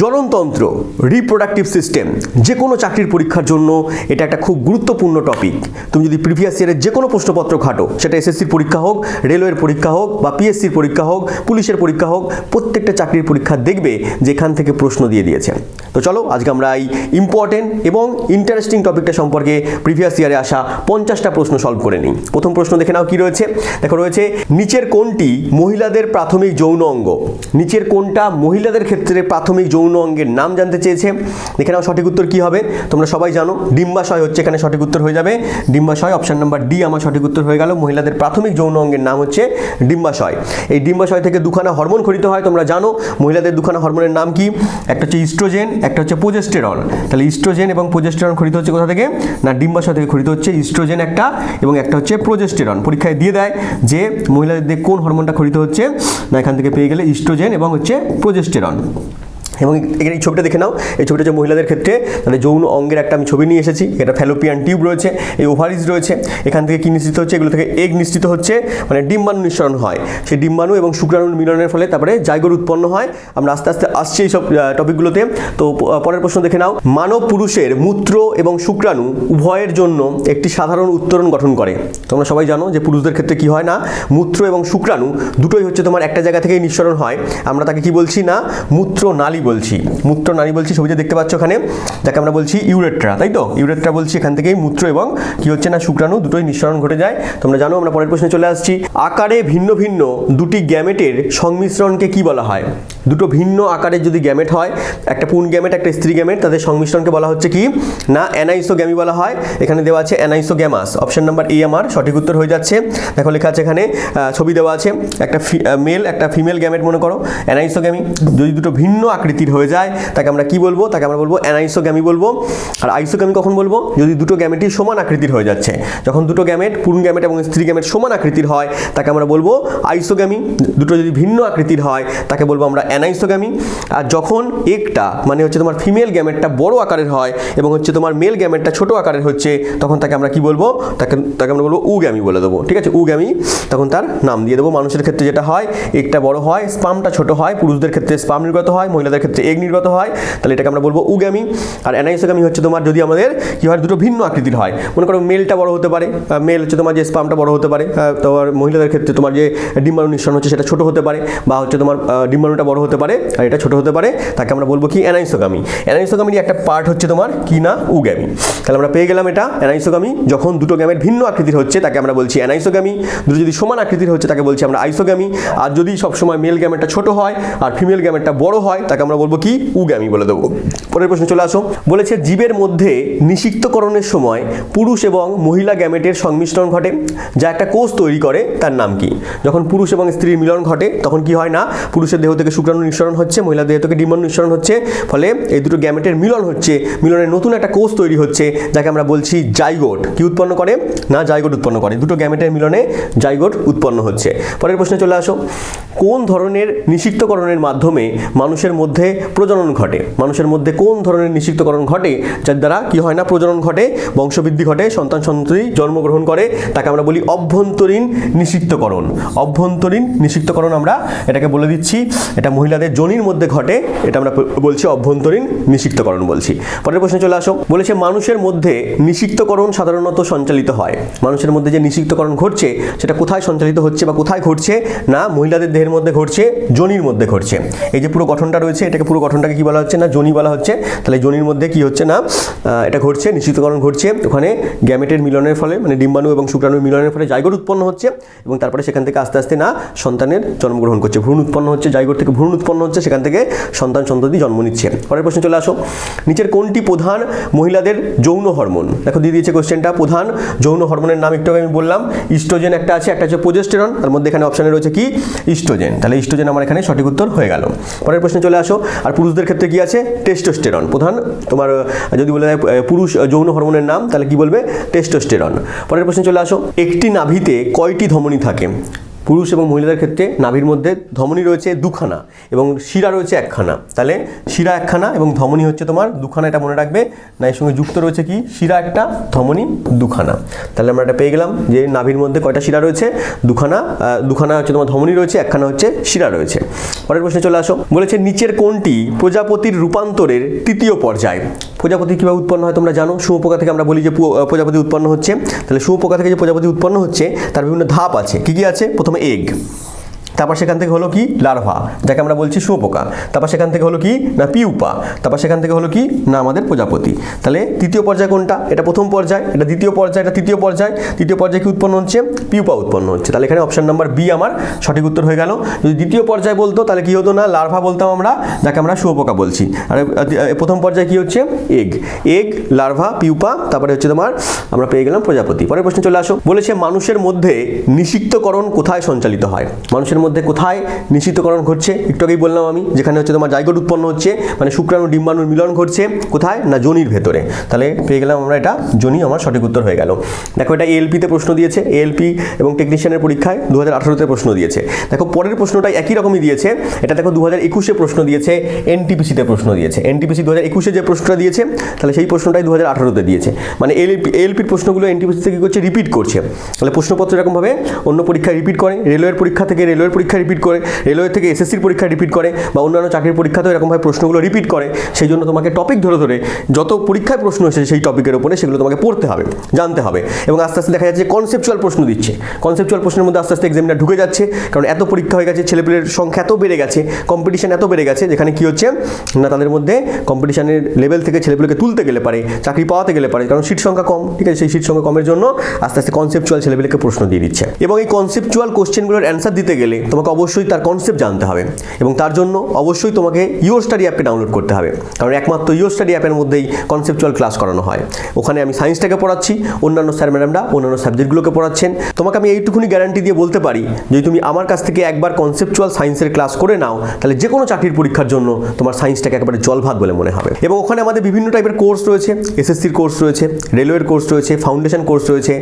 জ্বলনতন্ত্র reproductive system যে কোনো চাকরির পরীক্ষার জন্য এটা একটা খুব গুরুত্বপূর্ণ টপিক তুমি যদি প্রিভিয়াস ইয়ারের যে কোনো প্রশ্নপত্র ঘাটো, সেটা এসএসসির পরীক্ষা হোক রেলওয়ের পরীক্ষা হোক বা পিএসসির পরীক্ষা হোক, পুলিশের পরীক্ষা হোক, প্রত্যেকটা চাকরির পরীক্ষা দেখবে যেখান থেকে প্রশ্ন দিয়ে দিয়েছে। তো চলো, আজকে আমরা এই ইম্পর্টেন্ট এবং ইন্টারেস্টিং টপিকটা সম্পর্কে প্রিভিয়াস ইয়ারে আসা পঞ্চাশটা প্রশ্ন সলভ করে নিই। প্রথম প্রশ্ন দেখে নাও কি রয়েছে? দেখো, রয়েছে, নিচের কোনটি মহিলাদের প্রাথমিক যৌন অঙ্গ? নিচের কোনটা মহিলাদের ক্ষেত্রে প্রাথমিক যৌন অঙ্গের নাম জানতে চেয়েছে। দেখে নাও সঠিক উত্তর কি হবে? তোমরা সবাই জানো, ডিম্বাশয় হচ্ছে এখানে সঠিক উত্তর হয়ে যাবে। ডিম্বাশয় অপশন নাম্বার ডি আমার সঠিক উত্তর হয়ে গেল। মহিলাদের প্রাথমিক যৌন অঙ্গের নাম হচ্ছে ডিম্বাশয়। এই ডিম্বাশয় থেকে দুখানা হরমোন খরিত হয়, তোমরা জানো। মহিলাদের দুখানা হরমোনের নাম কি? একটা হচ্ছে ইস্ট্রোজেন, একটা হচ্ছে প্রোজেস্টেরন তাহলে ইস্ট্রোজেন এবং প্রোজেস্টেরন খরিত হচ্ছে কোথা থেকে? না, ডিম্বাশয় থেকে খরিত হচ্ছে ইস্ট্রোজেন একটা এবং একটা হচ্ছে প্রোজেস্টেরন পরীক্ষায় দিয়ে দেয় যে মহিলাদের কোন হরমোনটা খরিত হচ্ছে। না, এখান থেকে পেয়ে গেলে ইস্ট্রোজেন এবং হচ্ছে প্রোজেস্টেরন এবং এখানে এই ছবিটা দেখে নাও। এই ছবিটা হচ্ছে মহিলাদের ক্ষেত্রে। তাহলে যৌন অঙ্গের একটা আমি ছবি নিয়ে এসেছি। এটা ফ্যালোপিয়ান টিউব রয়েছে, এই ওভারিজ রয়েছে। এখান থেকে কী নিশ্চিত হচ্ছে? এগুলো থেকে এগ নিশ্চিত হচ্ছে মানে ডিম্বাণু নিঃসরণ হয়। সেই ডিম্বাণু এবং শুক্রাণুর মিলনের ফলে তারপরে জায়গর উৎপন্ন হয়। আমরা আস্তে আস্তে আসছি এই সব টপিকগুলোতে তো পরের প্রশ্ন দেখে নাও। মানব পুরুষের মূত্র এবং শুক্রাণু উভয়ের জন্য একটি সাধারণ উত্তরণ গঠন করে। তোমরা সবাই জানো যে পুরুষদের ক্ষেত্রে কি হয় না? মূত্র এবং শুক্রাণু দুটোই হচ্ছে তোমার একটা জায়গা থেকেই নিঃসরণ হয়। আমরা তাকে কি বলছি না? মূত্র নালী বলছি, মূত্র নালী বলছি ছবিতে দেখতে পাচ্ছ ওখানে, যাকে আমরা বলছি ইউরেট্রা, তাই তো? ইউরেট্রা বলছি এখান থেকেই মূত্র এবং কি হচ্ছে না, শুক্রাণু দুটোই নিঃসরণ ঘটে যায়। তোমরা জানো, আমরা পরের প্রশ্নে চলে আসছি। আকারে ভিন্ন ভিন্ন দুটি গ্যামেটের সংমিশ্রণকে কি বলা হয়? দুটো ভিন্ন আকারের যদি গ্যামেট হয়, একটা পুন গ্যামেট, একটা স্ত্রী গ্যামেট, তাদের সংমিশ্রণকে বলা হচ্ছে কি? না, অ্যানাইসোগ্যামি বলা হয়। এখানে দেওয়া আছে অ্যানাইসোগ্যামাস। অপশন নাম্বার এ আমার, সঠিক উত্তর হয়ে যাচ্ছে। দেখো, লেখা আছে এখানে ছবি দেওয়া আছে, একটা মেল একটা ফিমেল গ্যামেট মনে করো। অ্যানাইসোগ্যামি, যদি দুটো ভিন্ন আকৃতির হয়ে যায়, তাকে আমরা কি বলব? তাকে আমরা বলব অ্যানাইসোগ্যামি বলব। আর আইসোগ্যামি কখন বলব? যদি দুটো গ্যামেটই সমান আকৃতির হয়ে যাচ্ছে, যখন দুটো গ্যামেট পূর্ণ গ্যামেট এবং স্ত্রী গ্যামেট সমান আকৃতির হয়, তাকে আমরা বলব আইসোগ্যামি। দুটো যদি ভিন্ন আকৃতির হয়, তাকে বলব আমরা অ্যানাইসোগ্যামি। আর যখন একটা মানে হচ্ছে তোমার ফিমেল গ্যামেটটা বড় আকারের হয় এবং হচ্ছে তোমার মেল গ্যামেটটা ছোট আকারের হচ্ছে, তখন তাকে আমরা কি বলব? তাকে তাকে আমরা বলব উগ্যামি বলে দেবো, ঠিক আছে? উগ্যামি তখন তার নাম দিয়ে দেবো। মানুষের ক্ষেত্রে যেটা হয়, একটা বড় হয়, স্পামটা ছোট হয়, পুরুষদের ক্ষেত্রে স্পাম নির্গত হয়, মহিলাদের ক্ষেত্রে এগ নির্গত হয়, তাহলে এটাকে আমরা বলব উগ্যামি আর অ্যানাইসোগ্যামি হচ্ছে তোমার যদি আমাদের কি হয়, দুটো ভিন্ন আকৃতির হয়। মনে করো মেলটা বড় হতে পারে মেল হচ্ছে তোমার যে স্পামটা বড় হতে পারে তোমার মহিলাদের ক্ষেত্রে তোমার যে ডিম্বাণু নিঃসরণ হচ্ছে সেটা ছোট হতে পারে, বা হচ্ছে তোমার ডিম্বাণুটা বড় হতে পারে, আর এটা ছোট হতে পারে, তাকে আমরা বলব কি অ্যানাইসোগামি। অ্যানাইসোগামির একটা পার্ট হচ্ছে তোমার কি না উগ্যামি তাহলে আমরা পেয়ে গেলাম এটা, অ্যানাইসোগামি, যখন দুটো গ্যামের ভিন্ন আকৃতির হচ্ছে, তাকে আমরা বলছি অ্যানাইসোগামি, দুটো যদি সমান আকৃতির হচ্ছে, তাকে বলছি আমরা আইসোগামি। আর যদি সবসময় মেল গ্যামেটটা ছোট হয়, আর ফিমেল গ্যামেটটা বড় হয়, তাকে আমরা বলব কি? উগ্যামি বলে দেবো। পরের প্রশ্ন চলে আসো। বলেছে, জীবের মধ্যে নিষিক্তকরণের সময় পুরুষ এবং মহিলা গ্যামেটের সংমিশ্রণ ঘটে, যা একটা কোষ তৈরি করে, তার নাম কি? যখন পুরুষ এবং স্ত্রীর মিলন ঘটে, তখন কি হয় না? পুরুষের দেহ থেকে শুক্রাণু নিঃসরণ হচ্ছে মহিলা দেহ থেকে ডিম্বাণু নিঃসরণ হচ্ছে, ফলে এই দুটো গ্যামেটের মিলন হচ্ছে, মিলনের নতুন একটা কোষ তৈরি হচ্ছে, যাকে আমরা বলছি জাইগোট। কি উৎপন্ন করে? না, জাইগোট উৎপন্ন করে। দুটো গ্যামেটের মিলনে জাইগোট উৎপন্ন হচ্ছে। পরের প্রশ্নে চলে আসো। কোন ধরনের নিষিক্তকরণের মাধ্যমে মানুষের মধ্যে প্রজনন ঘটে। মানুষের মধ্যে কোন ধরনের নিষিক্তকরণ ঘটে, যার দ্বারা কি হয় না, প্রজনন ঘটে, বংশবৃদ্ধি ঘটে, সন্তান, সন্ততি জন্মগ্রহণ করে, তাকে আমরা বলি অভ্যন্তরীণ নিষিক্তকরণ অভ্যন্তরীণ নিষিক্তকরণ আমরা এটাকে বলে দিচ্ছি, এটা মহিলাদের যোনির মধ্যে ঘটে, এটা আমরা বলছি অভ্যন্তরীণ নিষিক্তকরণ বলছি। পরের প্রশ্নে চলে আসো, বলেছে মানুষের মধ্যে নিষিক্তকরণ সাধারণত সঞ্চালিত হয়। মানুষের মধ্যে যে নিষিক্তকরণ ঘটছে, সেটা কোথায় সঞ্চালিত হচ্ছে বা কোথায় ঘটছে, না মহিলাদের দেহের মধ্যে ঘটছে যোনির মধ্যে ঘটছে। এই যে পুরো গঠনটা রয়েছে এটাকে পুরো গঠনটাকে কী বলা হচ্ছে না? যোনি বলা হচ্ছে। তাহলে যোনির মধ্যে কি হচ্ছে না? এটা ঘটছে, নিশ্চিতকরণ ঘটছে। ওখানে গ্যামেটের মিলনের ফলে মানে ডিম্বাণু এবং শুক্রাণুর মিলনের ফলে জাইগোট উৎপন্ন হচ্ছে এবং তারপরে সেখান থেকে আস্তে আস্তে না সন্তানের জন্মগ্রহণ করছে। ভ্রূণ উৎপন্ন হচ্ছে, জাইগোট থেকে ভ্রূণ উৎপন্ন হচ্ছে, সেখান থেকে সন্তান সন্ততি জন্ম নিচ্ছে। পরের প্রশ্নে চলে আসো। নিচের কোনটি প্রধান মহিলাদের যৌন হরমোন? দেখো, দিয়ে দিয়েছে কোশ্চেনটা। প্রধান যৌন হরমোনের নাম একটু আমি বললাম। ইস্ট্রোজেন একটা আছে, একটা হচ্ছে প্রোজেস্টেরন। তার মধ্যে এখানে অপশানে রয়েছে কি? ইস্ট্রোজেন। তাহলে ইস্ট্রোজেন আমার এখানে সঠিক উত্তর হয়ে গেল। পরের প্রশ্নে চলে আসো। আর পুরুষদের ক্ষেত্রে কি আছে? টেস্টোস্টেরন প্রধান, তোমার যদি বলে পুরুষ যৌন হরমোনের নাম, তাহলে কি বলবে? টেস্টোস্টেরন পরের প্রশ্নে চলে আসো। একটি নাভিতে কয়টি ধমনী থাকে? পুরুষ এবং মহিলাদের ক্ষেত্রে নাভির মধ্যে ধমনী রয়েছে দুখানা এবং শিরা রয়েছে একখানা। তাহলে শিরা একখানা এবং ধমনী হচ্ছে তোমার দুখানা, এটা মনে রাখবে। না, এর সঙ্গে যুক্ত রয়েছে কি? শিরা একটা, ধমনী দুখানা। তাহলে আমরা এটা পেয়ে গেলাম যে নাভির মধ্যে কয়টা শিরা রয়েছে? দুখানা দুখানা হচ্ছে তোমার ধমনী রয়েছে, একখানা হচ্ছে শিরা রয়েছে। পরের প্রশ্নে চলে আসো। বলেছে, নিচের কোনটি প্রজাপতির রূপান্তরের তৃতীয় পর্যায়? প্রজাপতি কীভাবে উৎপন্ন হয় তোমরা জানো? শুঁয়োপোকা থেকে আমরা বলি যে প্রজাপতি উৎপন্ন হচ্ছে। তাহলে শুঁয়োপোকা থেকে যে প্রজাপতি উৎপন্ন হচ্ছে, তার বিভিন্ন ধাপ আছে। কী কী আছে? প্রথমে এগ তারপর সেখান থেকে হলো কি? লার্ভা। যাকে আমরা বলছি শুঁয়োপোকা। তারপর সেখান থেকে হলো কি? না, পিউপা। তারপর সেখান থেকে হলো কি? না, আমাদের প্রজাপতি। তাহলে তৃতীয় পর্যায় কোনটা? এটা প্রথম পর্যায়, এটা দ্বিতীয় পর্যায়, এটা তৃতীয় পর্যায়। তৃতীয় পর্যায়ে কি উৎপন্ন হচ্ছে? পিউপা উৎপন্ন হচ্ছে। তাহলে এখানে অপশন নাম্বার বি আমার সঠিক উত্তর হয়ে গেল। যদি দ্বিতীয় পর্যায় বলতো, তাহলে কি হতো না? লার্ভা বলতাম আমরা, যাকে আমরা শুঁয়োপোকা বলছি। আর প্রথম পর্যায়ে কি হচ্ছে? এগ। এগ, লার্ভা, পিউপা, তারপরে হচ্ছে তোমার আমরা পেয়ে গেলাম প্রজাপতি। পরের প্রশ্নে চলে আসো। বলেছে, মানুষের মধ্যে নিষিক্তকরণ কোথায় সঞ্চালিত হয়? মানুষের মধ্যে কোথায় নিশ্চিতকরণ ঘটছে? একটু আগেই বললাম আমি, যেখানে হচ্ছে তোমার জাইগোট উৎপন্ন হচ্ছে মানে শুক্রাণু, ডিম্বাণুর মিলন ঘটছে, কোথায়? না জনির ভেতরে। তাহলে পেয়ে গেলাম আমরা এটা, জনি আমার সঠিক উত্তর হয়ে গেল। দেখো এটা এলপিতে প্রশ্ন দিয়েছে এলপি এবং টেকনিশিয়ানের পরীক্ষায় দু হাজার আঠারোতে প্রশ্ন দিয়েছে। দেখো পরের প্রশ্নটা একই রকমই দিয়েছে, এটা দেখো দু হাজার একুশে প্রশ্ন দিয়েছে এনটিপিসিতে প্রশ্ন দিয়েছে। এনটিপিসি দু হাজার একুশে যে প্রশ্নটা দিয়েছে, তাহলে সেই প্রশ্নটাই দু হাজার আঠারোতে দিয়েছে। মানে এলপি এলপির প্রশ্নগুলো এনটিপিসিতে কী করছে? রিপিট করছে। তাহলে প্রশ্নপত্র এরকমভাবে, অন্য পরীক্ষায় রিপিট করে রেলওয়ের পরীক্ষা থেকে রেলওয়ের পরীক্ষা রিপিট করে রেলওয়ে থেকে এসএসসির পরীক্ষা রিপিট করে বা অন্যান্য চাকরির পরীক্ষাতেও এরকমভাবে প্রশ্নগুলো রিপিট করে, সেই জন্য তোমাকে টপিক ধরে ধরে যত পরীক্ষায় প্রশ্ন এসেছে সেই টপিকের উপরে সেগুলো তোমাকে পড়তে হবে, জানতে হবে এবং আস্তে আস্তে দেখা যাচ্ছে কনসেপচুয়াল প্রশ্ন দিচ্ছে। কনসেপচুয়াল প্রশ্নের মধ্যে আস্তে আস্তে এক্সামিনার ঢুকে যাচ্ছে, কারণ এত পরীক্ষা হয়ে গেছে, ছেলেপেলের সংখ্যা এত বেড়ে গেছে কম্পিটিশন এত বেড়ে গেছে, যেখানে কি হচ্ছে না তাদের মধ্যে কম্পিটিশনের লেভেল থেকে ছেলেপেলেকে তুলতে গেলে পারে, চাকরি পাওয়াতে গেলে পারে, কারণ সিট সংখ্যা কম, ঠিক আছে? সেই সিট সংখ্যা কমের জন্য আস্তে আস্তে কনসেপচুয়াল ছেলেপেলেকে প্রশ্ন দিয়ে দিচ্ছে। এবং এই কনসেপচুয়াল কোশ্চেনগুলোর অ্যান্সার দিতে গেলে তোমাকে অবশ্যই তার কনসেপ্ট জানতে হবে এবং তার জন্য অবশ্যই তোমাকে ইও স্টাডি অ্যাপে ডাউনলোড করতে হবে। কারণ একমাত্র ইও স্টাডি অ্যাপের মধ্যেই কনসেপচুয়াল ক্লাস করানো হয়। ওখানে আমি সায়েন্সটাকে পড়াচ্ছি, অন্যান্য স্যার ম্যাডামরা অন্যান্য সাবজেক্টগুলোকে পড়াচ্ছেন। তোমাকে আমি এইটুকুনি গ্যারান্টি দিয়ে বলতে পারি, যদি তুমি আমার কাছ থেকে একবার কনসেপচুয়াল সায়েন্সের ক্লাস করে নাও, তাহলে যে কোনো চাকরির পরীক্ষার জন্য তোমার সায়েন্সটাকে একেবারে জলভাত বলে মনে হবে। এবং ওখানে আমাদের বিভিন্ন টাইপের কোর্স রয়েছে এসএসসির কোর্স রয়েছে রেলওয়ের কোর্স রয়েছে ফাউন্ডেশন কোর্স রয়েছে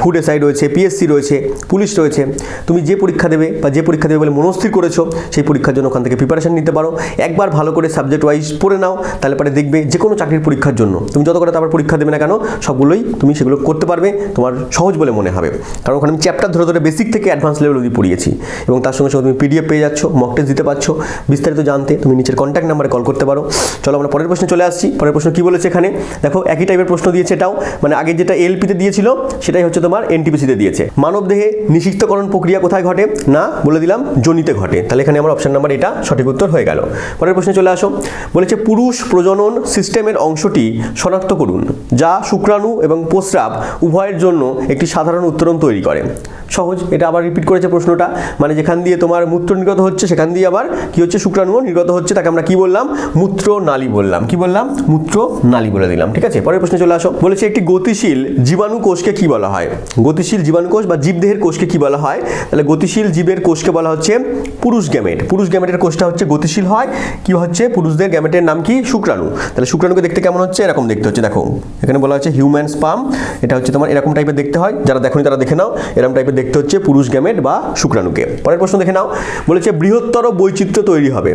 ফুড এসআই রয়েছে পিএসসি রয়েছে পুলিশ রয়েছে। তুমি যে পরীক্ষা দেবে বা যে পরীক্ষা দেবে বলে মনস্থির করেছ, সেই পরীক্ষার জন্য ওখান থেকে প্রিপারেশন নিতে পারো। একবার ভালো করে সাবজেক্ট ওয়াইজ পড়ে নাও, তাহলে পরে দেখবে যে কোনো চাকরির পরীক্ষার জন্য। তুমি যত করে তারপর পরীক্ষা দেবে না কেন, সবগুলোই তুমি সেগুলো করতে পারবে, তোমার সহজ বলে মনে হবে। কারণ ওখানে আমি চ্যাপ্টার ধরে ধরে বেসিক থেকে অ্যাডভান্স লেভেল অবধি পড়িয়েছি। এবং তার সঙ্গে সঙ্গে তুমি পিডিএফ পেয়ে যাচ্ছ মক টেস্ট দিতে পারছ। বিস্তারিত জানতে তুমি নিচের কন্ট্যাক্ট নাম্বারে কল করতে পারো। চলো আমরা পরের প্রশ্নে চলে আসছি। পরের প্রশ্ন কি বলেছে এখানে? দেখো, একই টাইপের প্রশ্ন দিয়েছে এটাও। মানে আগে যেটা এলপিতে দিয়েছিল, সেটাই হচ্ছে তোমার এনটিপিসিতে দিয়েছে। মানব দেহে নিষিক্তকরণ প্রক্রিয়া কোথায় ঘটে? না বলে দিলাম, জনিতে ঘটে। তাহলে এখানে আমার অপশন নাম্বার এটা সঠিক উত্তর হয়ে গেল। পরের প্রশ্নে চলে আসো। বলেছে, পুরুষ প্রজনন সিস্টেমের অংশটি শনাক্ত করুন, যা শুক্রাণু এবং প্রস্রাব উভয়ের জন্য একটি সাধারণ উত্তরণ তৈরি করে। সহজ, এটা আবার রিপিট করেছে প্রশ্নটা। মানে যেখান দিয়ে তোমার মূত্র নির্গত হচ্ছে, সেখান দিয়ে আবার কি হচ্ছে, শুক্রাণুও নির্গত হচ্ছে, তাকে আমরা কি বললাম? মূত্র নালী বললাম। কি বললাম? মূত্র নালী বলে দিলাম, ঠিক আছে? পরের প্রশ্নে চলে আসো। বলেছে, একটি গতিশীল জীবাণু কোষকে কি বলা হয়? গতিশীল জীবাণু কোষ বা জীবদেহের কোষকে কি বলা হয়? তাহলে গতিশীল জীবের কোষকে বলা হচ্ছে পুরুষ গ্যামেট পুরুষ গ্যামেটের কোষটা হচ্ছে গতিশীল হয়। কি হচ্ছে? পুরুষদের গ্যামেটের নাম কি? শুক্রাণু। তাহলে শুক্রাণুকে দেখতে কেমন হচ্ছে? এরকম দেখতে হচ্ছে, দেখো। এখানে বলা হচ্ছে হিউম্যান স্পাম এটা হচ্ছে তোমার এরকম টাইপের দেখতে হয়। যারা দেখোনি তারা দেখে নাও। এরকম টাইপের দেখতে হচ্ছে পুরুষ গ্যামেট বা শুক্রাণুকে। পরের প্রশ্ন দেখে নাও। বলেছে বৃহত্তর বৈচিত্র্য তৈরি হবে।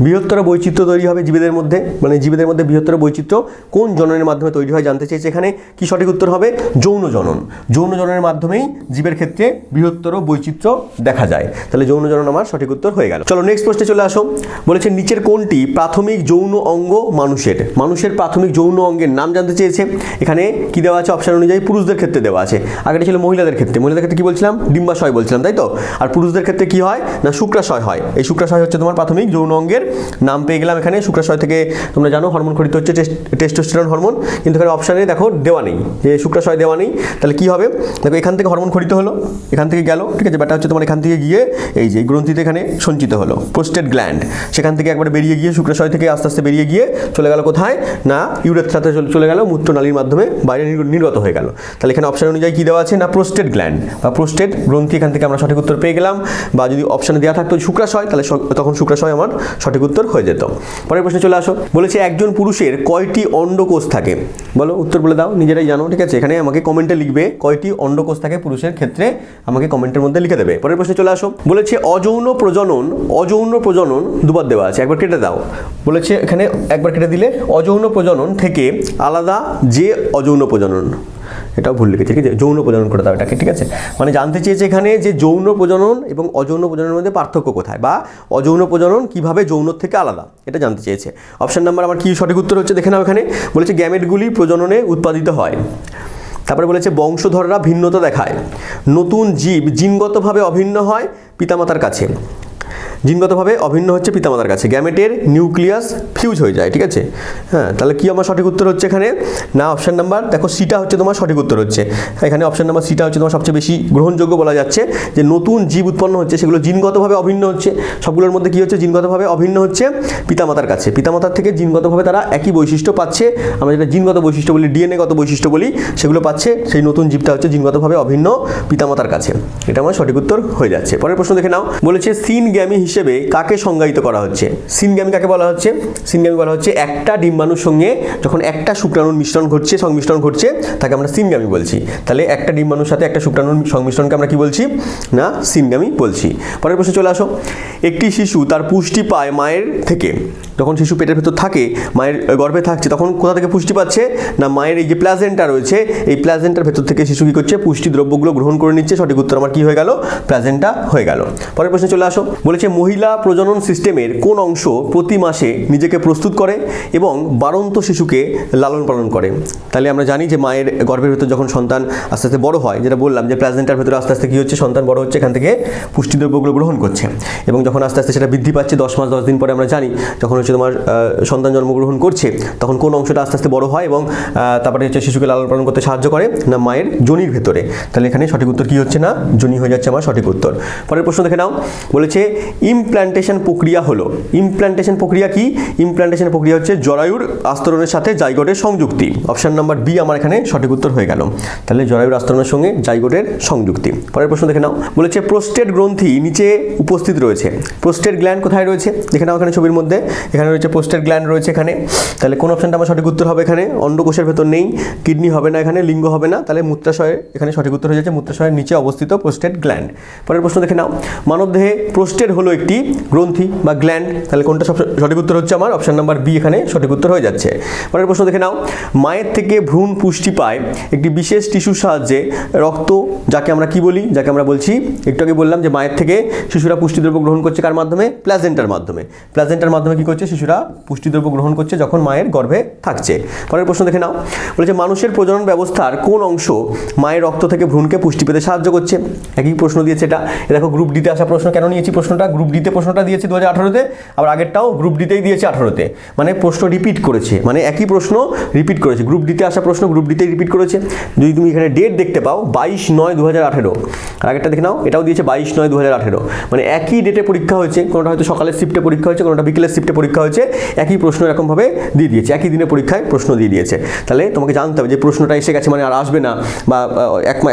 বৃহত্তর বৈচিত্র্য তৈরি হবে জীবেদের মধ্যে? মানে জীবেদের মধ্যে বৃহত্তর বৈচিত্র্য কোন জননের মাধ্যমে তৈরি হয় জানতে চেয়েছে এখানে। কি সঠিক উত্তর হবে? যৌন জনন। যৌন জননের মাধ্যমেই জীবের ক্ষেত্রে বৃহত্তর বৈচিত্র্য দেখা যায়। তাহলে যৌন জনন আমার সঠিক উত্তর হয়ে গেল। চলো নেক্সট প্রশ্নে চলে আসো। বলেছে, নিচের কোনটি প্রাথমিক যৌন অঙ্গ মানুষের? মানুষের প্রাথমিক যৌন অঙ্গের নাম জানতে চেয়েছে। এখানে কি দেওয়া আছে? অপশন অনুযায়ী পুরুষদের ক্ষেত্রে দেওয়া আছে। আগেটা ছিল মহিলাদের ক্ষেত্রে। মহিলাদের ক্ষেত্রে কি বলছিলাম? ডিম্বাশয় বলছিলাম, তাই তো? আর পুরুষদের ক্ষেত্রে কি হয়? না, শুক্রাশয় হয়। এই শুক্রাশয় হচ্ছে তোমার প্রাথমিক যৌন অঙ্গের নাম পেয়ে গেলাম এখানে। শুক্রাশয় থেকে তোমরা জানো হরমোন খরিত হচ্ছে টেস্টোস্টেরন হরমোন কিন্তু এখানে অপশানে দেখো, দেওয়া নেই। যে শুক্রাশয় দেওয়া নেই, তাহলে কি হবে? দেখো, এখান থেকে হরমোন খরিত হলো, এখান থেকে গেল, ঠিক আছে? ব্যাটা হচ্ছে তোমার এখান থেকে গিয়ে এই যে গ্রন্থিতে এখানে সঞ্চিত হলো প্রোস্টেট গ্ল্যান্ড সেখান থেকে একবার বেরিয়ে গিয়ে শুক্রাশয় থেকে আস্তে আস্তে বেরিয়ে গিয়ে চলে গেল কোথায়? না, ইউরেথ্রাতে চলে- চলে গেল, মূত্রনালীর মাধ্যমে বাইরে নির্গ- নির্গত হয়ে গেল। তাহলে এখানে অপশান অনুযায়ী কী দেওয়া আছে? না প্রোস্টেট গ্ল্যান্ড বা প্রোস্টেট গ্রন্থি, এখান থেকে আমরা সঠিক উত্তর পেয়ে গেলাম। বা যদি অপশানে দেওয়া থাকতো শুক্রাশয়, তাহলে তখন শুক্রাশয় আমার সঠিক উত্তর হয়ে যেত। পরের প্রশ্নে চলে আসো। বলেছে, একজন পুরুষের কয়টি অন্ডকোষ থাকে? বলো, উত্তর বলে দাও, নিজেরাই জানো, ঠিক আছে? এখানে আমাকে কমেন্টে লিখবে কয়টি অন্ডকোষ থাকে পুরুষের ক্ষেত্রে, আমাকে কমেন্টের মধ্যে লিখে দেবে। পরের প্রশ্নে চলে আসো। বলেছে অযৌন প্রজনন অযৌন প্রজনন দুবার দেওয়া আছে, একবার কেটে দাও। বলেছে এখানে একবার কেটে দিলে অযৌন প্রজনন থেকে আলাদা যে অযৌন প্রজনন। এটাও ভুল লিখেছে, ঠিক আছে? যৌন প্রজনন করে দাও এটাকে, ঠিক আছে? মানে জানতে চেয়েছে এখানে যে যৌন প্রজনন এবং অযৌন প্রজননের মধ্যে পার্থক্য কোথায় বা অযৌন প্রজনন কীভাবে যৌন থেকে আলাদা, এটা জানতে চেয়েছে। অপশন নাম্বার আমার কি সঠিক উত্তর হচ্ছে দেখে নাও এখানে। বলেছে গ্যামেটগুলি প্রজননে উৎপাদিত হয়। তারপরে বলেছে বংশধররা ভিন্নতা দেখায়। নতুন জীব জিনগতভাবে অভিন্ন হয় পিতামাতার কাছে। জিনগতভাবে অভিন্ন হচ্ছে পিতামাতার কাছে। গ্যামেটের নিউক্লিয়াস ফিউজ হয়ে যায়, ঠিক আছে? হ্যাঁ তাহলে কি আমার সঠিক উত্তর হচ্ছে এখানে? না, অপশন নাম্বার, দেখো সিটা হচ্ছে তোমার সঠিক উত্তর হচ্ছে। এখানে অপশন নাম্বার সিটা হচ্ছে তোমার সবচেয়ে বেশি গ্রহণযোগ্য বলা যাচ্ছে যে নতুন জীব উৎপন্ন হচ্ছে, সেগুলো জিনগতভাবে অভিন্ন হচ্ছে। সবগুলোর মধ্যে কি হচ্ছে? জিনগতভাবে অভিন্ন হচ্ছে পিতামাতার কাছে। পিতামাতার থেকে জিনগতভাবে তারা একই বৈশিষ্ট্য পাচ্ছে। আমরা যেটা জিনগত বৈশিষ্ট্য বলি ডিএনএগত বৈশিষ্ট্য বলি, সেগুলো পাচ্ছে। সেই নতুন জীবটা হচ্ছে জিনগতভাবে অভিন্ন পিতামাতার কাছে। এটা আমার সঠিক উত্তর হয়ে যাচ্ছে। পরের প্রশ্ন দেখে নাও। বলেছে সিন গ্যামি হিসেবে কাকে সংজ্ঞায়িত করা হচ্ছে? সিন গ্যামি কাকে বলা হচ্ছে? সিন গ্যামি বলা হচ্ছে একটা ডিম্বাণুর সঙ্গে যখন একটা শুক্রাণুর মিশ্রণ ঘটছে, সংমিশ্রণ ঘটছে, তাকে আমরা সিনগামী বলছি। তাহলে একটা ডিম্বাণুর সাথে একটা শুক্রাণুর সংমিশ্রণকে আমরা কি বলছি? না সিনগামী বলছি। পরের প্রশ্নে চলে আসো। একটি শিশু তার পুষ্টি পায় মায়ের থেকে। যখন শিশু পেটের ভেতর থাকে, মায়ের গর্ভে থাকছে, তখন কোথা থেকে পুষ্টি পাচ্ছে? না, মায়ের এই যে প্লাজেন্টা রয়েছে, এই প্লাজেন্টার ভেতর থেকে শিশু কী করছে? পুষ্টি দ্রব্যগুলো গ্রহণ করে নিচ্ছে। সঠিক উত্তর আমার কী হয়ে গেল? প্লাজেন্টা হয়ে গেল। পরের প্রশ্নে চলে আসো। বলেছে মহিলা প্রজনন সিস্টেমের কোন অংশ প্রতি মাসে নিজেকে প্রস্তুত করে এবং বাড়ন্ত শিশুকে লালন পালন করে? তাহলে আমরা জানি যে মায়ের গর্ভের ভেতর যখন সন্তান আস্তে আস্তে বড় হয়, যেটা বললাম যে প্লাজেন্টার ভেতরে আস্তে আস্তে কী হচ্ছে? সন্তান বড় হচ্ছে, এখান থেকে পুষ্টিদ্রব্যগুলো গ্রহণ করছে। এবং যখন আস্তে আস্তে সেটা বৃদ্ধি পাচ্ছে, দশ মাস, দশ দিন পরে আমরা জানি যখন হচ্ছে তোমার সন্তান জন্মগ্রহণ করছে, তখন কোন অংশটা আস্তে আস্তে বড় হয় এবং তারপরে হচ্ছে শিশুকে লালন পালন করতে সাহায্য করে না মায়ের জনির ভেতরে? তাহলে এখানে সঠিক উত্তর কী হচ্ছে না? জনি হয়ে যাচ্ছে আমার সঠিক উত্তর। পরের প্রশ্ন দেখে নাও। বলেছে ইমপ্ল্যান্টেশন প্রক্রিয়া হলো। ইমপ্ল্যান্টেশন প্রক্রিয়া কি? ইমপ্ল্যান্টেশন প্রক্রিয়া হচ্ছে জরায়ুর আস্তরণের সাথে জাইগোটের সংযুক্তি। অপশন নাম্বার বি আমার এখানে সঠিক উত্তর হয়ে গেল। তাহলে জরায়ুর আস্তরণের সঙ্গে জাইগোটের সংযুক্তি। পরের প্রশ্ন দেখে নাও। বলেছে প্রোস্টেট গ্রন্থি নিচে উপস্থিত রয়েছে। প্রোস্টেট গ্ল্যান্ড কোথায় রয়েছে? দেখে নাও এখানে ছবির মধ্যে। এখানে রয়েছে প্রোস্টেট গ্ল্যান্ড রয়েছে এখানে। তাহলে কোন অপশনটা আমার সঠিক উত্তর হবে এখানে? অন্ডকোষের ভেতর নেই। কিডনি হবে না এখানে, লিঙ্গ হবে না। তাহলে মূত্রাশয়ে এখানে সঠিক উত্তর হয়ে যাচ্ছে। মূত্রাশয়ের নিচে অবস্থিত প্রোস্টেট গ্ল্যান্ড পরের প্রশ্ন দেখে নাও। মানবদেহে প্রোস্টেট হলো একটি গ্রন্থি বা গ্ল্যান্ড, তাহলে কোনটা সঠিক উত্তর হচ্ছে আমার? অপশন নাম্বার বি এখানে সঠিক উত্তর হয়ে যাচ্ছে। পরের প্রশ্ন দেখে নাও। মায়ের থেকে ভ্রূণ পুষ্টি পায় একটি বিশেষ টিস্যুর সাহায্যে রক্ত, যাকে আমরা কি বলি? যাকে আমরা বলছি, একটু আগে বললাম যে মায়ের থেকে শিশুরা পুষ্টিদ্রব্য গ্রহণ করছে কার মাধ্যমে? প্লাজেন্টার মাধ্যমে। প্লাজেন্টার মাধ্যমে কি করছে? শিশুরা পুষ্টিদ্রব্য গ্রহণ করছে যখন মায়ের গর্ভে থাকছে। পরের প্রশ্ন দেখে নাও। বলেছে, মানুষের প্রজনন ব্যবস্থার কোন অংশ মায়ের রক্ত থেকে ভ্রূণকে পুষ্টি পেতে সাহায্য করছে? একই প্রশ্ন দিয়েছে এটা। দেখো গ্রুপ ডিতে আসা প্রশ্ন কেন নিয়েছি প্রশ্নটা? গ্রুপ ডিতে প্রশ্নটা দিয়েছি দু হাজার আঠারোতে আবার আগেরটাও গ্রুপ ডিতেই দিয়েছে আঠারোতে মানে প্রশ্ন রিপিট করেছে। মানে একই প্রশ্ন রিপিট করেছে। গ্রুপ ডিতে আসা প্রশ্ন গ্রুপ ডিতেই রিপিট করেছে। যদি তুমি এখানে ডেট দেখতে পাও, বাইশ নয় দু হাজার আঠেরো। আর আগেরটা দেখে নাও, এটাও দিয়েছে বাইশ নয় দু হাজার আঠেরো। মানে একই ডেটে পরীক্ষা হয়েছে, কোনোটা হয়তো সকালের শিফটে পরীক্ষা হয়েছে, কোনোটা বিকেলের শিফটে পরীক্ষা হয়েছে, একই প্রশ্ন এরকমভাবে দিয়ে দিয়েছে। একই দিনে পরীক্ষায় প্রশ্ন দিয়ে দিয়েছে। তাহলে তোমাকে জানতে হবে যে প্রশ্নটা এসে গেছে মানে আর আসবে না, বা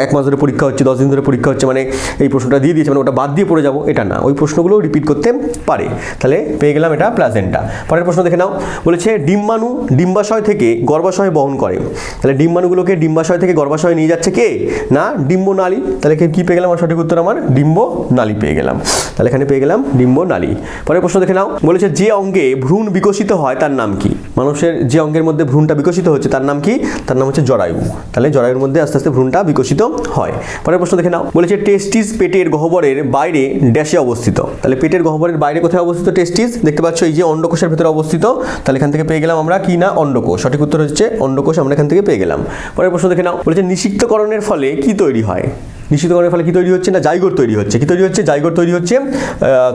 এক মাস ধরে পরীক্ষা হচ্ছে, দশ দিন ধরে পরীক্ষা হচ্ছে মানে এই প্রশ্নটা দিয়ে দিয়েছে মানে ওটা বাদ দিয়ে পড়ে যাব, এটা না। ওই প্রশ্নগুলো রিপিট করতে পারে। তাহলে পেয়ে গেলাম এটা প্লাজেন্টা পরের প্রশ্ন দেখে নাও। বলেছে, ডিম্বাণু ডিম্বাশয় থেকে গর্ভাশয় বহন করে। তাহলে ডিম্বাণুগুলোকে ডিম্বাশয় থেকে গর্ভাশয় নিয়ে যাচ্ছে কে? না ডিম্ব নালী তাহলে কি পেয়ে গেলাম? সঠিক উত্তর আমার ডিম্ব নালী পেয়ে গেলাম। তাহলে এখানে পেয়ে গেলাম ডিম্ব নালী পরের প্রশ্ন দেখে নাও। বলেছে, যে অঙ্গে ভ্রূণ বিকশিত হয় তার নাম কি? মানুষের যে অঙ্গের মধ্যে ভ্রূণটা বিকশিত হচ্ছে তার নাম কি? তার নাম হচ্ছে জরায়ু। তাহলে জরায়ুর মধ্যে আস্তে আস্তে ভ্রূণটা বিকশিত হয়। পরের প্রশ্ন দেখে নাও। বলেছে, টেস্টিস পেটের গহ্বরের বাইরে ড্যাশে অবস্থিত। তাহলে পেটের গহ্বরের বাইরে কোথায় অবস্থিত টেস্টিস? দেখতে পাচ্ছ এই যে অন্ডকোষের ভেতরে অবস্থিত। তাহলে এখান থেকে পেয়ে গেলাম আমরা কি না? অন্ডকোষ। সঠিক উত্তর হচ্ছে অন্ডকোষ, আমরা এখান থেকে পেয়ে গেলাম। পরের প্রশ্ন দেখে নাও। বলেছে নিষিক্তকরণের ফলে কি তৈরি হয়? নিষিদ্ধকরণের ফলে কি তৈরি হচ্ছে না? জাইগোট তৈরি হচ্ছে। কি তৈরি হচ্ছে? জাইগোট তৈরি হচ্ছে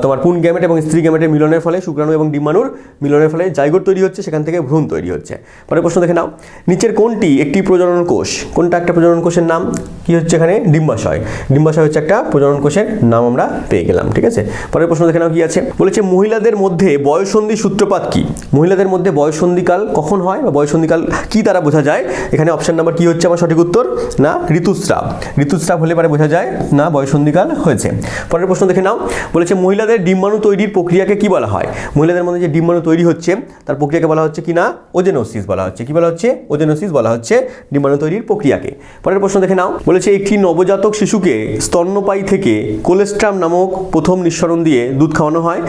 তোমার পুন গ্যামেট এবং স্ত্রী গ্যামেটের মিলনের ফলে, শুক্রাণু এবং ডিম্বাণুর মিলনের ফলে জাইগোট তৈরি হচ্ছে, সেখান থেকে ভ্রূণ তৈরি হচ্ছে। পরের প্রশ্ন দেখে নাও। নিচের কোনটি একটি প্রজনন কোষ? কোনটা একটা প্রজনন কোষের নাম? কি হচ্ছে এখানে? ডিম্বাশয়। ডিম্বাশয় হচ্ছে একটা প্রজনন কোষের নাম আমরা পেয়ে গেলাম, ঠিক আছে? পরের প্রশ্ন দেখে নাও কি আছে। বলেছে, মহিলাদের মধ্যে বয়সন্ধি সূত্রপাত কি? মহিলাদের মধ্যে বয়সন্ধিকাল কখন হয় বা বয়সন্ধিকাল কি দ্বারা বোঝা যায়? এখানে অপশন নাম্বার কি হচ্ছে আমার সঠিক উত্তর? না, ঋতুস্রাব। ঋতুস্রাব হলে পারে বোঝা যায়, না, বয়সন্ধিকাল হয়েছে। পরের প্রশ্ন দেখে নাও। বলেছে, মহিলাদের ডিম্বাণু তৈরির প্রক্রিয়াকে কি বলা হয়? মহিলাদের মধ্যে যে ডিম্বাণু তৈরি হচ্ছে, তার প্রক্রিয়াকে বলা হচ্ছে কি না? ওজেনোসিস বলা হচ্ছে। কি বলা হচ্ছে? ওজেনোসিস বলা হচ্ছে ডিম্বাণু তৈরির প্রক্রিয়াকে। পরের প্রশ্ন দেখে নাও। বলেছে, একটি নবজাতক শিশুকে স্তন্যপায়ী থেকে কোলেস্ট্রাম নামক প্রথম নিঃসরণ দিয়ে দুধ খাওয়ানো হয়।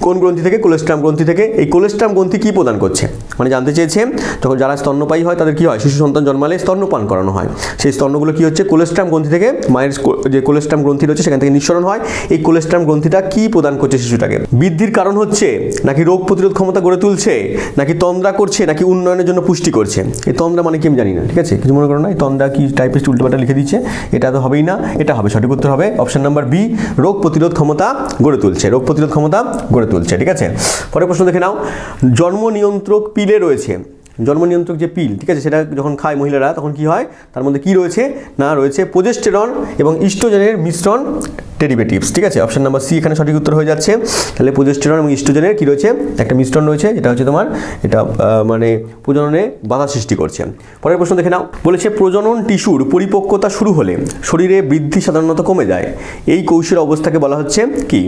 কোন গ্রন্থি থেকে? কোলেস্ট্রাম গ্রন্থি থেকে। এই কোলেস্ট্রাম গ্রন্থি কি প্রদান করছে? মানে জানতে চেয়েছে, যখন যারা স্তন্যপায়ী হয়, তাদের কি হয়? শিশু সন্তান জন্মালে স্তন্যপান করানো হয়। সেই স্তন্যগুলো কি হচ্ছে? কোলেস্ট্রাম গ্রন্থি থেকে, মায়ের যে কোলেস্ট্রাম গ্রন্থি রয়েছে, সেখান থেকে নিঃসরণ হয়। এই কোলেস্ট্রাম গ্রন্থিটা কি প্রদান করছে শিশুটাকে? বৃদ্ধির কারণ হচ্ছে, নাকি রোগ প্রতিরোধ ক্ষমতা গড়ে তুলছে, নাকি তন্দ্রা করছে, নাকি উন্নয়নের জন্য পুষ্টি করছে? এই তন্দ্রা মানে কি আমি জানি না, ঠিক আছে? কিছু মনে করো না, এই তন্দ্রা কি টাইপের উল্টোপাল্টা লিখে দিচ্ছে এটা তো হবেই না, এটা হবে, সঠিক উত্তর হবে। অপশন নাম্বার বি রোগ প্রতিরোধ ক্ষমতা গড়ে তুলছে। রোগ প্রতিরোধ ক্ষমতা গড়ে তুলছে ঠিক আছে? পরের প্রশ্ন দেখে নাও। জন্ম নিয়ন্ত্রক পিলে রয়েছে। জন্ম নিয়ন্ত্রক যে পিল, ঠিক আছে, সেটা যখন খায় মহিলারা, তখন কি হয়? তার মধ্যে কি রয়েছে? না, রয়েছে প্রোজেস্টেরন এবং ইস্ট্রোজেনের মিশ্রণ ডেরিভেটিভস, ঠিক আছে? অপশন নাম্বার সি এখানে সঠিক উত্তর হয়ে যাচ্ছে। তাহলে প্রোজেস্টেরন এবং ইস্ট্রোজেনের কি রয়েছে? একটা মিশ্রণ রয়েছে, যেটা হচ্ছে তোমার, এটা মানে প্রজননে বাধা সৃষ্টি করছে। পরের প্রশ্ন দেখে নাও। বলেছে, প্রজনন টিস্যুর পরিপক্কতা শুরু হলে শরীরে বৃদ্ধি সাধারণত কমে যায়। এই কৌশল অবস্থাকে বলা হচ্ছে কি?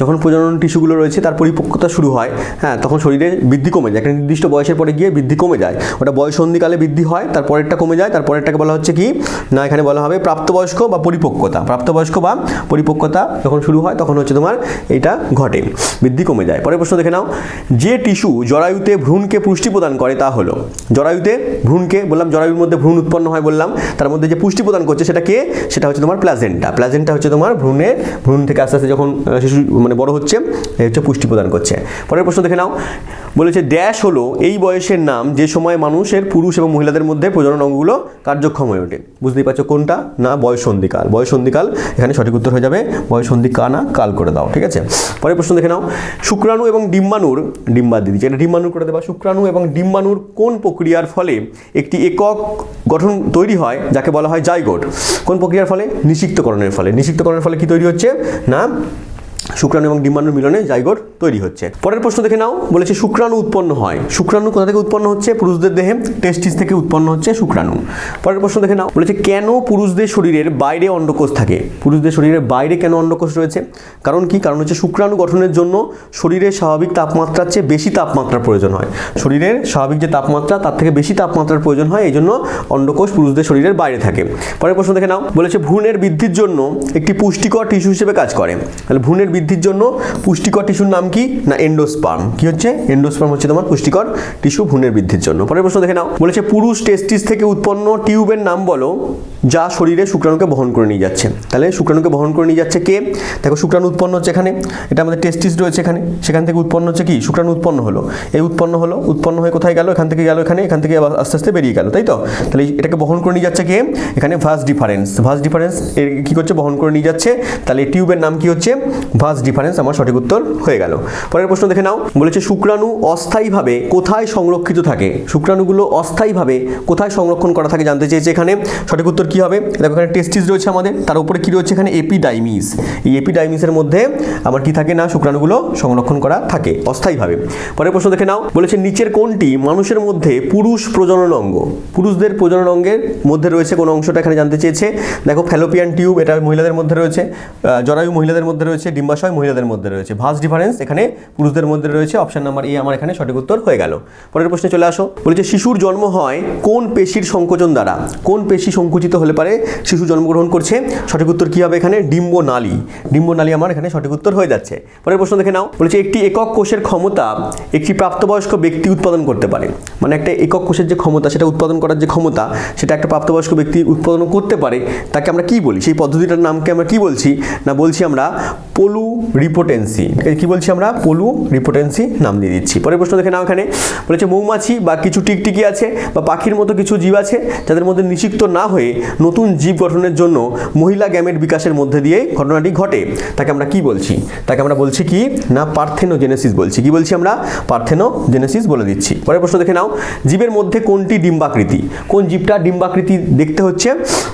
যখন প্রজনন টিস্যুগুলো রয়েছে, তার পরিপক্কতা শুরু হয় হ্যাঁ তখন শরীরে বৃদ্ধি কমে যায়। একটা নির্দিষ্ট বয়সের পরে গিয়ে বৃদ্ধি কমে যায়। ওটা বয়সন্ধিকালে বৃদ্ধি হয় তার পরেরটা কমে যায় তার পরেরটাকে বলা হচ্ছে কি? না, এখানে বলা হবে প্রাপ্তবয়স্ক বা পরিপক্কতা। প্রাপ্তবয়স্ক বা পরিপক্কতা যখন শুরু হয়, তখন হচ্ছে তোমার এটা ঘটে, বৃদ্ধি কমে যায়। পরের প্রশ্ন দেখে নাও। যে টিস্যু জরায়ুতে ভ্রূণকে পুষ্টি প্রদান করে তা হলো, জরায়ুতে ভ্রূণকে বললাম, জরায়ুর মধ্যে ভ্রূণ উৎপন্ন হয় বললাম, তার মধ্যে যে পুষ্টি প্রদান করছে সেটা কে? সেটা হচ্ছে তোমার প্লাজেন্টা। প্লাজেন্টা হচ্ছে তোমার ভ্রূণের, ভ্রূণ থেকে আস্তে আস্তে যখন শিশু মানে বড় হচ্ছে হচ্ছে পুষ্টি প্রদান করছে। পরের প্রশ্ন দেখে নাও। বলেছে, ড্যাশ হলো এই বয়সের নাম যে সময় মানুষের পুরুষ এবং মহিলাদের মধ্যে প্রজনন অঙ্গগুলো কার্যক্ষম হয়ে ওঠে। বুঝতেই পারছ কোনটা? না, বয়সন্ধিকাল। বয়সন্ধিকাল, এখানে সঠিক উত্তর হয়ে যাবে বয়সন্ধি কানা কাল করে দাও, ঠিক আছে? পরের প্রশ্ন দেখে নাও। শুক্রাণু এবং ডিম্বাণুর ডিম্বা দিদি এটা ডিম্বাণু করে দেবা। শুক্রাণু এবং ডিম্বাণুর কোন প্রক্রিয়ার ফলে একটি একক গঠন তৈরি হয়, যাকে বলা হয় জাইগোট? কোন প্রক্রিয়ার ফলে? নিষিক্তকরণের ফলে। নিষিক্তকরণের ফলে কি তৈরি হচ্ছে? না শুক্রাণু এবং ডিম্বাণুর মিলনে জাইগোট তৈরি হচ্ছে। পরের প্রশ্ন দেখে নাও, বলেছে শুক্রাণু উৎপন্ন হয়। শুক্রাণু কোথা থেকে উৎপন্ন হচ্ছে? পুরুষদের দেহে টেস্টিস থেকে উৎপন্ন হচ্ছে শুক্রাণু। পরের প্রশ্ন দেখে নাও, বলেছে কেন পুরুষদের শরীরের বাইরে অন্ডকোষ থাকে? পুরুষদের শরীরের বাইরে কেন অন্ডকোষ রয়েছে? কারণ কি? কারণ হচ্ছে শুক্রাণু গঠনের জন্য শরীরের স্বাভাবিক তাপমাত্রার চেয়ে বেশি তাপমাত্রার প্রয়োজন হয়। শরীরের স্বাভাবিক যে তাপমাত্রা, তার থেকে বেশি তাপমাত্রার প্রয়োজন হয় এই জন্য অন্ডকোষ পুরুষদের শরীরের বাইরে থাকে। পরের প্রশ্ন দেখে নাও, বলেছে ভ্রূণের বৃদ্ধির জন্য একটি পুষ্টিকর টিস্যু হিসেবে কাজ করে। তাহলে ভ্রূণের বৃদ্ধির জন্য পুষ্টিকর টিস্যুর নাম কি? না এন্ডোস্পার্ম কি হচ্ছে? এন্ডোস্পার্ম হচ্ছে তোমার পুষ্টিকর টিস্যু ভ্রূণের বৃদ্ধির জন্য। পরের প্রশ্ন দেখে নাও। বলেছে, পুরুষ টেস্টিস থেকে উৎপন্ন টিউবের নাম বলো, যা শরীরে শুক্রাণুকে বহন করে নিয়ে যাচ্ছে। তাহলে শুক্রাণুকে বহন করে নিয়ে যাচ্ছে কে? দেখো, শুক্রাণু উৎপন্ন হচ্ছে এখানে। এটা আমাদের টেস্টিস রয়েছে এখানে। সেখান থেকে উৎপন্ন হচ্ছে কি? শুক্রাণু উৎপন্ন হলো। এই উৎপন্ন হলো, উৎপন্ন হয়ে কোথায় গেল? এখান থেকে গেল এখানে, এখান থেকে আস্তে আস্তে বেরিয়ে গেল, তাই তো? তাহলে এটাকে বহন করে নিয়ে যাচ্ছে কে? এখানে ভাস ডিফারেন্স। ভাস ডিফারেন্স এর কি করছে? বহন করে নিয়ে যাচ্ছে। তাহলে টিউবের নাম কি হচ্ছে? ভাস ডিফারেন্স আমার সঠিক উত্তর হয়ে গেল। পরের প্রশ্ন দেখে নাও। বলেছে শুক্রাণু অস্থায়ীভাবে কোথায় সংরক্ষিত থাকে? শুক্রাণুগুলো অস্থায়ীভাবে কোথায় সংরক্ষণ করা থাকে জানতে চেয়েছে এখানে। সঠিক উত্তর কি হবে? দেখো, এখানে টেস্টিস রয়েছে আমাদের। তার উপরে কি রয়েছে এখানে? এপিডাইমিস এই এপিডাইমিসের মধ্যে আমার কি থাকে না? শুক্রাণুগুলো সংরক্ষণ করা থাকে অস্থায়ীভাবে। পরের প্রশ্ন দেখে নাও। বলেছে নিচের কোনটি মানুষের মধ্যে পুরুষ প্রজনন অঙ্গ? পুরুষদের প্রজনন অঙ্গের মধ্যে রয়েছে কোন অংশটা এখানে জানতে চেয়েছে? দেখো ফ্যালোপিয়ান টিউব এটা মহিলাদের মধ্যে রয়েছে। জরায়ু মহিলাদের মধ্যে রয়েছে, ডিম্বাশয় মহিলাদের মধ্যে রয়েছে। ভাস ডিফারেন্স এখানে পুরুষদের মধ্যে রয়েছে। অপশন নাম্বার এ আমার এখানে সঠিক উত্তর হয়ে গেল। পরের প্রশ্নে চলে আসো। বলেছে, শিশুর জন্ম হয় কোন পেশির সংকোচন দ্বারা? কোন পেশি সংকুচিত হলে পারে? শিশু জন্মগ্রহণ করছে। সঠিক উত্তর কী হবে এখানে? ডিম্ব নালী। ডিম্ব নালী আমার এখানে সঠিক উত্তর হয়ে যাচ্ছে। পরের প্রশ্ন দেখে নাও। বলেছে, একটি একক কোষের ক্ষমতা একটি প্রাপ্তবয়স্ক ব্যক্তি উৎপাদন করতে পারে। মানে একটা একক কোষের যে ক্ষমতা, সেটা উৎপাদন করার যে ক্ষমতা, সেটা একটা প্রাপ্তবয়স্ক ব্যক্তি উৎপাদন করতে পারে। তাকে আমরা কি বলি? সেই পদ্ধতিটার নামকে আমরা কি বলছি? না, বলছি আমরা পলু রিপোটেন্সি কি বলছি আমরা? পলু রিপোটেন্সি নাম দিয়ে দিচ্ছি। পরের প্রশ্ন দেখে নাও এখানে। বলেছে মৌমাছি বা কিছু টিকটিকি আছে বা পাখির মতো কিছু জীব আছে যাদের মধ্যে নিষিক্ত না হয়ে নতুন জীব গঠনের জন্য মহিলা গ্যামেট বিকাশের মধ্যে দিয়ে ঘটনাটি ঘটে। তাকে আমরা কি বলছি? তাকে আমরা বলছি কি? না, পার্থেনোজেনেসিস বলছি। কি বলছি আমরা? পার্থেনোজেনেসিস বলে দিচ্ছি। পরের প্রশ্ন দেখে নাও। জীবের মধ্যে কোনটি ডিম্বাকৃতি? কোন জীবটা ডিম্বাকৃতি দেখতে হচ্ছে?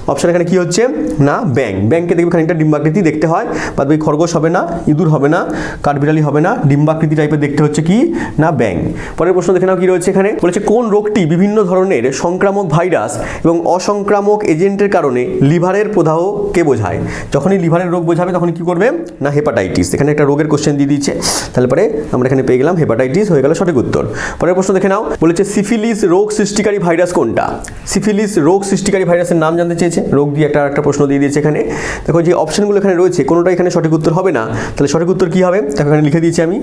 অপশন এখানে কি হচ্ছে? না ব্যাং ব্যাংকে দেখবে খানিকটা ডিম্বাকৃতি দেখতে হয় বাকি খরগোশ হবে না। ইঁদুর হবে না, কাঠবিড়ালি হবে না, ডিম্বাকৃতি টাইপের দেখতে হচ্ছে কি? না ব্যাং পরের প্রশ্ন দেখে নাও কি রয়েছে এখানে। বলেছে, কোন রোগটি বিভিন্ন ধরনের সংক্রামক ভাইরাস এবং অসংক্রামক এজেন্টের কারণে লিভারের প্রদাহকে বোঝায়? যখনই লিভারের রোগ বোঝাবে তখন কি করবে? না, হেপাটাইটিস। এখানে একটা রোগের কোশ্চেন দিয়ে দিচ্ছে তাহলে পরে আমরা এখানে পেয়ে গেলাম, হেপাটাইটিস হয়ে গেল সঠিক উত্তর। পরের প্রশ্ন দেখে নাও। বলেছে, সিফিলিস রোগ সৃষ্টিকারী ভাইরাস কোনটা? সিফিলিস রোগ সৃষ্টিকারী ভাইরাসের নাম জানতে চেয়েছে। রোগ দিয়ে একটা একটা প্রশ্ন দিয়ে দিয়েছে এখানে। দেখো, যে অপশনগুলো এখানে রয়েছে, কোনোটা এখানে সঠিক উত্তর হবে না? তাহলে সঠিক উত্তর কি হবে? তাকে এখানে লিখে দিয়েছি আমি,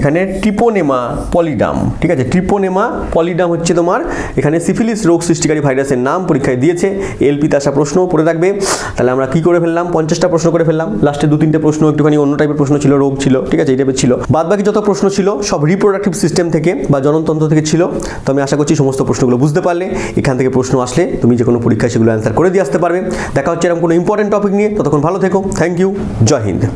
এখানে ট্রিপোনেমা পলিডাম ঠিক আছে? ট্রিপোনেমা পলিডাম হচ্ছে তোমার, এখানে সিফিলিস রোগ সৃষ্টিকারী ভাইরাসের নাম পরীক্ষায় দিয়েছে এলপিতে আসা প্রশ্ন পড়ে থাকবে। তাহলে আমরা কি করে ফেললাম? পঞ্চাশটা প্রশ্ন করে ফেললাম। লাস্টে দু তিনটে প্রশ্ন, একটুখানি অন্য টাইপের প্রশ্ন ছিল, রোগ ছিল, ঠিক আছে? এই টাইপের ছিল। বাদ বাকি যত প্রশ্ন ছিল, সব রিপ্রোডাক্টিভ সিস্টেম থেকে বা জননতন্ত্র থেকে ছিল। তো আমি আশা করছি সমস্ত প্রশ্নগুলো বুঝতে পারলে, এখান থেকে প্রশ্ন আসলে তুমি যে কোনো পরীক্ষায় সেগুলো অ্যান্সার করে দিয়ে আসতে পারবে। দেখা হচ্ছে এরকম কোনো ইম্পর্টেন্ট টপিক নিয়ে। ততক্ষণ ভালো থেকো। Thank you Jai Hind.